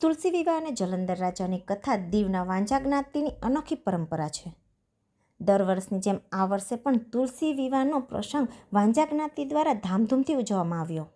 તુલસી વિવાહ અને જલંધર રાજાની કથા દીવના વાંજા જ્ઞાતિની અનોખી પરંપરા છે. દર વર્ષની જેમ આ વર્ષે પણ તુલસી વિવાહનો પ્રસંગ વાંજા જ્ઞાતિ દ્વારા ધામધૂમથી ઉજવવામાં આવ્યો.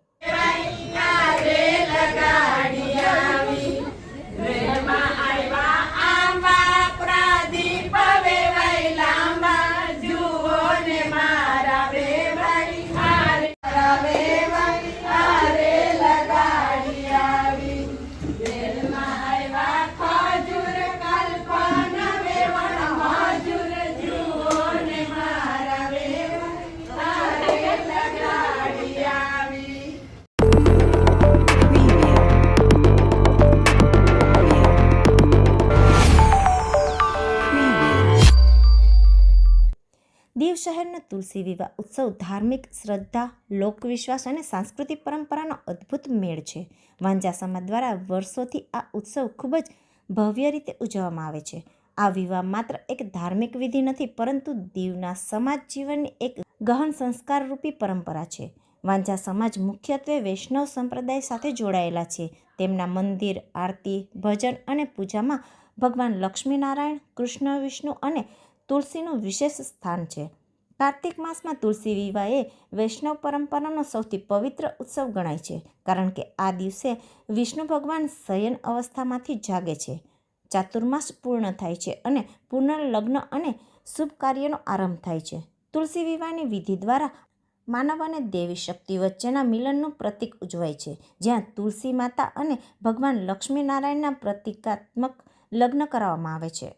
તુલસી વિવાહ ઉત્સવ ધાર્મિક શ્રદ્ધા, લોકવિશ્વાસ અને સાંસ્કૃતિક પરંપરાનો અદ્ભુત મેળ છે. વાંજા સમાજ દ્વારા વર્ષોથી આ ઉત્સવ ખૂબ જ ભવ્ય રીતે ઉજવવામાં આવે છે. આ વિવાહ માત્ર એક ધાર્મિક વિધિ નથી, પરંતુ દીવના સમાજ જીવનની એક ગહન સંસ્કારરૂપી પરંપરા છે. વાંજા સમાજ મુખ્યત્વે વૈષ્ણવ સંપ્રદાય સાથે જોડાયેલા છે. તેમના મંદિર, આરતી, ભજન અને પૂજામાં ભગવાન લક્ષ્મીનારાયણ, કૃષ્ણ વિષ્ણુ અને તુલસીનું વિશેષ સ્થાન છે. કાર્તિક માસમાં તુલસી વિવાહ એ વૈષ્ણવ પરંપરાનો સૌથી પવિત્ર ઉત્સવ ગણાય છે, કારણ કે આ દિવસે વિષ્ણુ ભગવાન શયન અવસ્થામાંથી જાગે છે. ચાતુર્માસ પૂર્ણ થાય છે અને પુનર્લગ્ન અને શુભ કાર્યનો આરંભ થાય છે. તુલસી વિવાહની વિધિ દ્વારા માનવ અને દેવી શક્તિ વચ્ચેના મિલનનું પ્રતીક ઉજવાય છે, જ્યાં તુલસી માતા અને ભગવાન લક્ષ્મીનારાયણના પ્રતિકાત્મક લગ્ન કરવામાં આવે છે.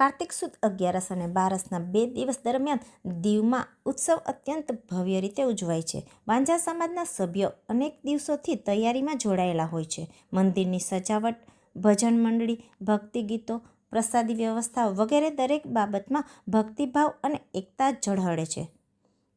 કાર્તિક સુદ અગિયારસ અને બારસના બે દિવસ દરમિયાન દીવમાં ઉત્સવ અત્યંત ભવ્ય રીતે ઉજવાય છે. વાંજા સમાજના સભ્યો અનેક દિવસોથી તૈયારીમાં જોડાયેલા હોય છે. મંદિરની સજાવટ, ભજન મંડળી, ભક્તિ ગીતો, પ્રસાદી વ્યવસ્થા વગેરે દરેક બાબતમાં ભક્તિભાવ અને એકતા ઝળહળે છે.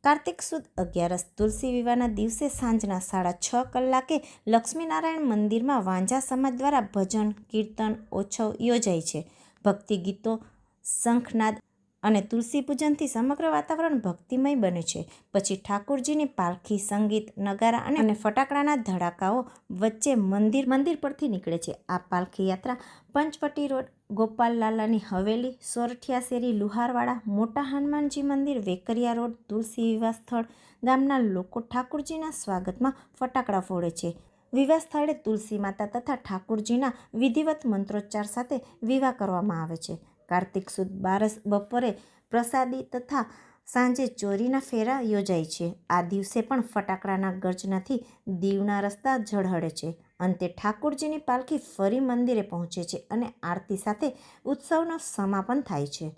કાર્તિક સુદ અગિયારસ તુલસી વિવાહના દિવસે સાંજના સાડા છ કલાકે લક્ષ્મીનારાયણ મંદિરમાં વાંજા સમાજ દ્વારા ભજન, કીર્તન ઓછવ યોજાય છે. ભક્તિ ગીતો શંખનાદ અને તુલસી પૂજનથી સમગ્ર વાતાવરણ ભક્તિમય બને છે. પછી ઠાકુરજીની પાલખી, સંગીત, નગારા અને ફટાકડાના ધડાકાઓ વચ્ચે મંદિર મંદિર પરથી નીકળે છે. આ પાલખી યાત્રા પંચવટી રોડ ગોપાલ લાલાની હવેલી સોરઠિયા શેરી લુહારવાડા, મોટા હનુમાનજી મંદિર, વેકરિયા રોડ, તુલસી વિવાહ સ્થળ ગામના લોકો ઠાકુરજીના સ્વાગતમાં ફટાકડા ફોડે છે. વિવાહ સ્થળે તુલસી માતા તથા ઠાકુરજીના વિધિવત મંત્રોચ્ચાર સાથે વિવાહ કરવામાં આવે છે. કાર્તિક સુદ બારસ બપોરે પ્રસાદી તથા સાંજે ચોરીના ફેરા યોજાય છે. આ દિવસે પણ ફટાકડાના ગર્જનાથી દીવના રસ્તા ઝળહળે છે. અંતે ઠાકોરજીની પાલખી ફરી મંદિરે પહોંચે છે અને આરતી સાથે ઉત્સવનો સમાપન થાય છે.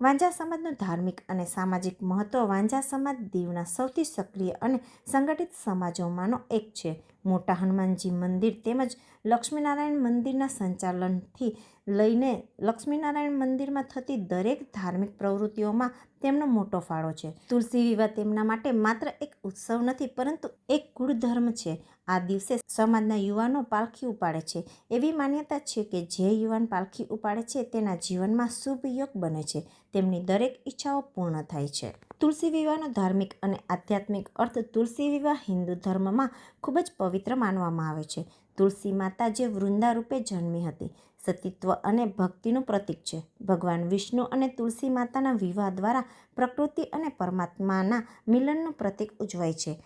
વાંજા સમાજનું ધાર્મિક અને સામાજિક મહત્ત્વ વાંજા સમાજ દીવના સૌથી સક્રિય અને સંગઠિત સમાજોમાંનો એક છે. મોટા હનુમાનજી મંદિર તેમજ લક્ષ્મીનારાયણ મંદિરના સંચાલનથી લઈને લક્ષ્મીનારાયણ મંદિરમાં થતી દરેક ધાર્મિક પ્રવૃત્તિઓમાં તેમનો મોટો ફાળો છે. તુલસી વિવાહ તેમના માટે માત્ર એક ઉત્સવ નથી, પરંતુ એક કુળધર્મ છે. આ દિવસે સમાજના યુવાનો પાલખી ઉપાડે છે. એવી માન્યતા છે કે જે યુવાન પાલખી ઉપાડે છે તેના જીવનમાં શુભ યોગ બને છે. તેમની દરેક ઈચ્છાઓ પૂર્ણ થાય છે. તુલસી વિવાહનો ધાર્મિક અને આધ્યાત્મિક અર્થ તુલસી વિવાહ હિન્દુ ધર્મમાં ખૂબ જ પવિત્ર માનવામાં આવે છે. તુલસી માતા જે વૃંદા રૂપે જન્મી હતી, સતીત્વ અને ભક્તિનું પ્રતીક છે. ભગવાન વિષ્ણુ અને તુલસી માતાના વિવાહ દ્વારા પ્રકૃતિ અને પરમાત્માના મિલનનું પ્રતીક ઉજવાય છે.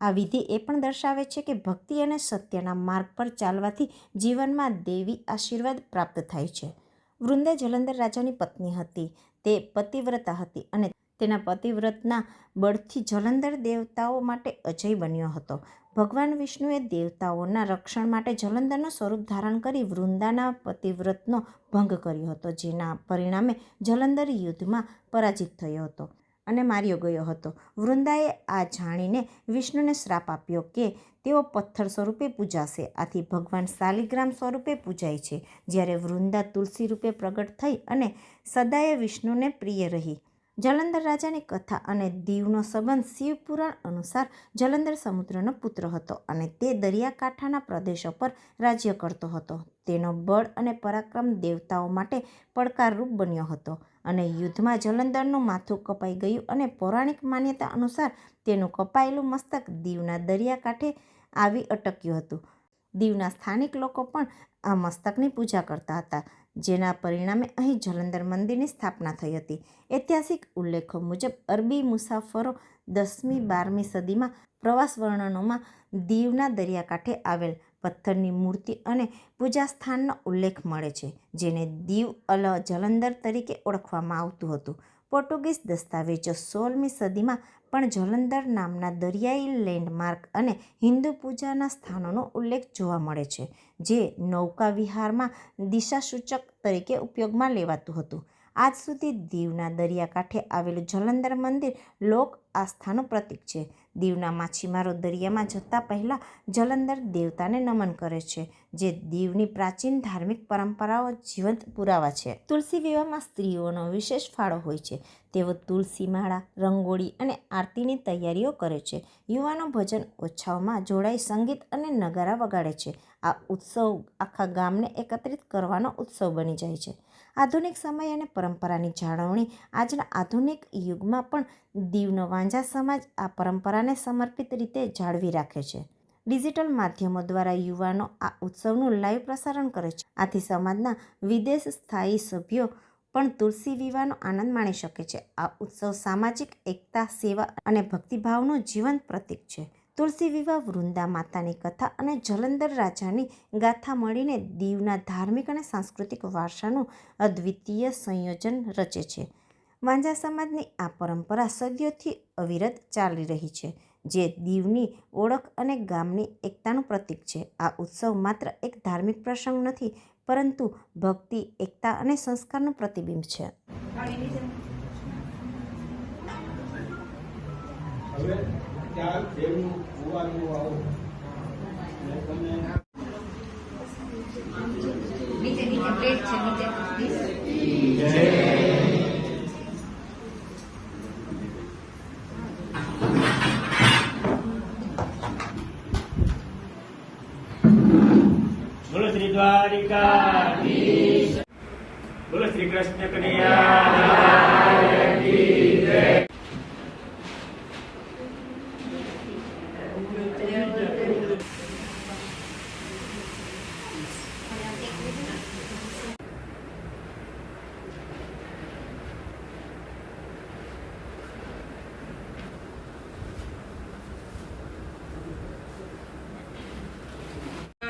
આ વિધિ એ પણ દર્શાવે છે કે ભક્તિ અને સત્યના માર્ગ પર ચાલવાથી જીવનમાં દેવી આશીર્વાદ પ્રાપ્ત થાય છે. વૃંદા જલંધર રાજાની પત્ની હતી. તે પતિવ્રતા હતી અને તેના પતિવ્રતના બળથી જલંધર દેવતાઓ માટે અજય બન્યો હતો. ભગવાન વિષ્ણુએ દેવતાઓના રક્ષણ માટે જલંધરનું સ્વરૂપ ધારણ કરી વૃંદાના પતિવ્રતનો ભંગ કર્યો હતો, જેના પરિણામે જલંધર યુદ્ધમાં પરાજિત થયો હતો અને માર્યો ગયો હતો. વૃંદાએ આ જાણીને વિષ્ણુને શ્રાપ આપ્યો કે તેઓ પથ્થર સ્વરૂપે પૂજાશે. આથી ભગવાન શાલિગ્રામ સ્વરૂપે પૂજાય છે. જ્યારે વૃંદા તુલસી રૂપે પ્રગટ થઈ અને સદાય વિષ્ણુને પ્રિય રહી. જલંધર રાજાની કથા અને દીવનો સંબંધ શિવપુરાણ અનુસાર જલંધર સમુદ્રનો પુત્ર હતો અને તે દરિયાકાંઠાના પ્રદેશો પર રાજ્ય કરતો હતો. તેનો બળ અને પરાક્રમ દેવતાઓ માટે પડકારરૂપ બન્યો હતો અને યુદ્ધમાં જલંધરનું માથું કપાઈ ગયું અને પૌરાણિક માન્યતા અનુસાર તેનું કપાયેલું મસ્તક દીવના દરિયાકાંઠે આવી અટક્યું હતું. દીવના સ્થાનિક લોકો પણ આ મસ્તકની પૂજા કરતા હતા. જેના પરિણામે અહીં જલંધર મંદિરની સ્થાપના થઈ હતી. ઐતિહાસિક ઉલ્લેખો મુજબ, અરબી મુસાફરો દસમી, બારમી સદીમાં પ્રવાસ વર્ણનોમાં દીવના દરિયાકાંઠે આવેલ પથ્થરની મૂર્તિ અને પૂજા સ્થાનનો ઉલ્લેખ મળે છે, જેને દીવ અલ જલંધર તરીકે ઓળખવામાં આવતું હતું. પોર્ટુગીઝ દસ્તાવેજો સોળમી સદીમાં પણ જલંધર નામના દરિયાઈ લેન્ડમાર્ક અને હિન્દુ પૂજાના સ્થાનોનો ઉલ્લેખ જોવા મળે છે. જે નૌકા વિહારમાં દિશાસૂચક તરીકે ઉપયોગમાં લેવાતું હતું. આજ સુધી દીવના દરિયાકાંઠે આવેલું જલંધર મંદિર લોક આસ્થાનું પ્રતીક છે. દીવના માછીમારો દરિયામાં જતા પહેલાં જલંધર દેવતાને નમન કરે છે, જે દીવની પ્રાચીન ધાર્મિક પરંપરાઓ જીવંત પુરાવા છે. તુલસી વિવાહમાં સ્ત્રીઓનો વિશેષ ફાળો હોય છે. તેઓ તુલસી માળા, રંગોળી અને આરતીની તૈયારીઓ કરે છે. યુવાનો ભજન ઓછાઓમાં જોડાઈ સંગીત અને નગારા વગાડે છે. આ ઉત્સવ આખા ગામને એકત્રિત કરવાનો ઉત્સવ બની જાય છે. આધુનિક સમય અને પરંપરાની જાળવણી. આજના આધુનિક યુગમાં પણ દીવનો વાંઝા સમાજ આ પરંપરાને સમર્પિત રીતે જાળવી રાખે છે. ડિજિટલ માધ્યમો દ્વારા યુવાનો આ ઉત્સવનું લાઈવ પ્રસારણ કરે છે. આથી સમાજના વિદેશ સ્થાયી સભ્યો પણ તુલસી વિવાહનો આનંદ માણી શકે છે. આ ઉત્સવ સામાજિક એકતા, સેવા અને ભક્તિભાવનું જીવંત પ્રતીક છે. તુલસી વિવાહ વૃંદા માતાની કથા અને જલંધર રાજાની ગાથા મળીને દીવના ધાર્મિક અને સાંસ્કૃતિક વારસાનું અદ્વિતીય સંયોજન રચે છે. વાંજા સમાજની આ પરંપરા સદીઓથી અવિરત ચાલી રહી છે, જે દીવની ઓળખ અને ગામની એકતાનું પ્રતીક છે. આ ઉત્સવ માત્ર એક ધાર્મિક પ્રસંગ નથી, પરંતુ ભક્તિ, એકતા અને સંસ્કારનું પ્રતિબિંબ છે. હવે ત્યાં દેવનું કુવાનું આવો ને તમે નીચે નીચે પ્લેટ છે નીચે બોલો શ્રી દ્વારિકા બોલો શ્રી કૃષ્ણ કનૈયા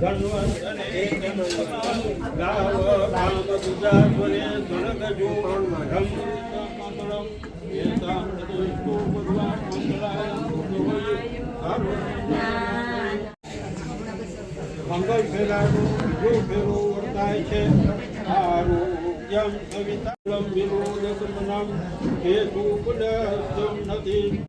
નમઃ મંગળ ફેરાનો બીજો ફેરો વર્તાય છે આરોગ્યમ સવિતાલમ વિરોધ સમનમ હેતુ પુનઃ નથી.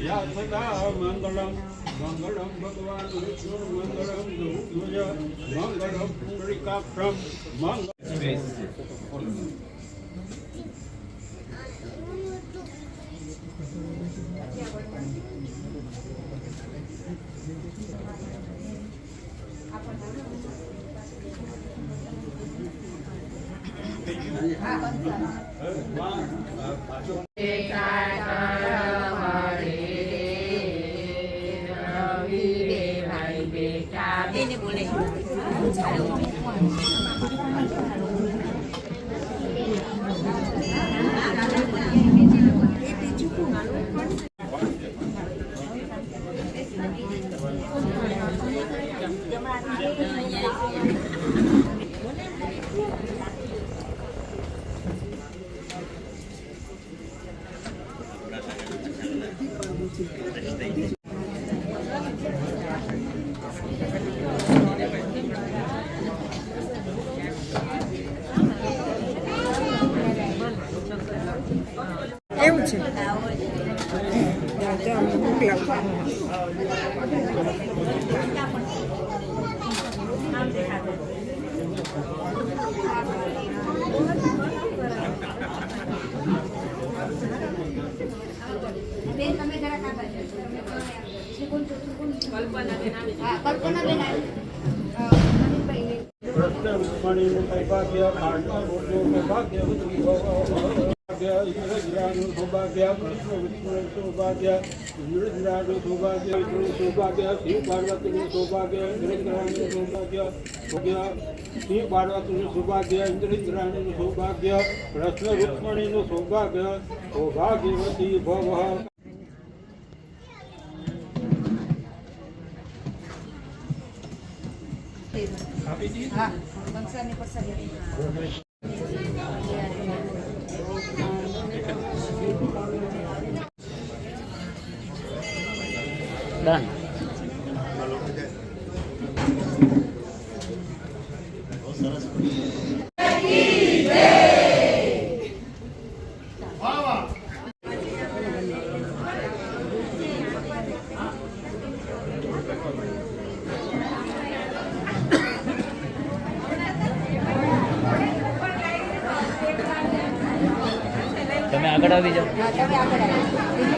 યા સદા મંગલમ મંગલમ ભગવાન વિષ્ણુ મંગલમ ધ્રુવધ્વજ મંગલમ પુંડરીકાક્ષમ મંગલ એવું છે તો અમે મોકલાવું બેન તમે જરાક આ બાજુ. હા, કલ્પનાબેન આવી. હા, નવીનભાઈ. કૃષ્ણ રૂક્ષ્મણીનું સૌભાગ્ય રોજો સૌભાગ્ય સૌભાગ્ય ઇન્દ્રજરાનું સૌભાગ્ય કૃષ્ણ વિષ્ણુનું સૌભાગ્ય ઇન્દ્રજરાનું સૌભાગ્ય વિષ્ણુ સૌભાગ્ય શિવ પાર્વતીનું સૌભાગ્ય ઇન્દ્રજરાનું સૌભાગ્ય સૌભાગ્ય શિવ પાર્વતીનું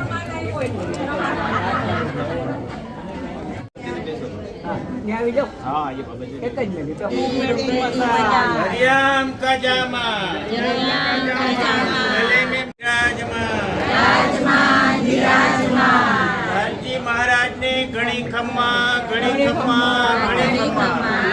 સૌભાગ્ય ઇન્દ્રજરાનું સૌભાગ્ય કૃષ્ણ રૂક્ષ્મણીનું સૌભાગ્ય સૌભાગ્યવતી ભવ હા, કંસારની પ્રસાદી. તમે આગળ આવી જાઓ. હા, તમે આગળ આવો. હરિયામ કજામાં. જલેમી બિરાજમાન રામજી મહારાજની ઘણી ખમ્મા ઘણી ખમ્મા ઘણી ખમ્મા.